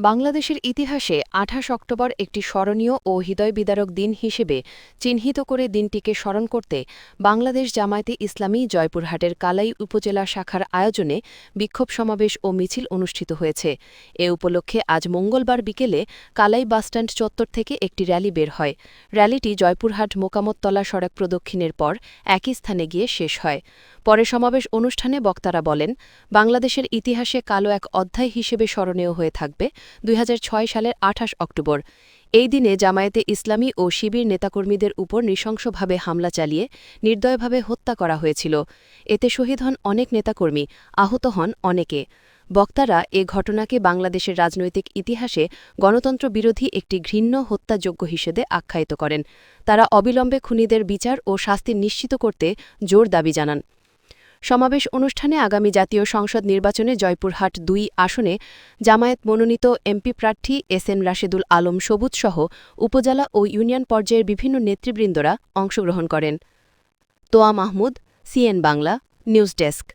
বাংলাদেশের ইতিহাসে আঠাশ অক্টোবর একটি স্মরণীয় ও হৃদয়বিদারক দিন হিসেবে চিহ্নিত করে দিনটিকে স্মরণ করতে বাংলাদেশ জামায়াতে ইসলামী জয়পুরহাটের কালাই উপজেলা শাখার আয়োজনে বিক্ষোভ সমাবেশ ও মিছিল অনুষ্ঠিত হয়েছে। এ উপলক্ষে আজ মঙ্গলবার বিকেলে কালাই বাসস্ট্যান্ড চত্বর থেকে একটি র্যালি বের হয়। র্যালিটি জয়পুরহাট মোকামতলা সড়ক প্রদক্ষিণের পর একই স্থানে গিয়ে শেষ হয়। পরে সমাবেশ অনুষ্ঠানে বক্তারা বলেন, বাংলাদেশের ইতিহাসে কালো এক অধ্যায় হিসেবে স্মরণীয় হয়ে থাকবে। দুই হাজার ছয় সালের আঠাশ অক্টোবর। এই দিনে জামায়াতে ইসলামী ও শিবির নেতাকর্মীদের উপর নৃশংসভাবে হামলা চালিয়ে নির্দয়ভাবে হত্যা করা হয়েছিল। এতে শহীদ হন অনেক নেতাকর্মী, আহত হন অনেকে। বক্তারা এ ঘটনাকে বাংলাদেশের রাজনৈতিক ইতিহাসে গণতন্ত্র বিরোধী একটি ঘৃণ্য হত্যাযোগ্য হিসেবে আখ্যায়িত করেন। তারা অবিলম্বে খুনিদের বিচার ও শাস্তি নিশ্চিত করতে জোর দাবি জানান। সমাবেশ অনুষ্ঠানে আগামী জাতীয় সংসদ নির্বাচনে জয়পুরহাট দুই আসনে জামায়াত মনোনীত এমপি প্রার্থী এস এম রাশেদুল আলম সবুজসহ উপজেলা ও ইউনিয়ন পর্যায়ের বিভিন্ন নেতৃবৃন্দরা অংশগ্রহণ করেন। Toya Mahmud, CN Bangla, news desk.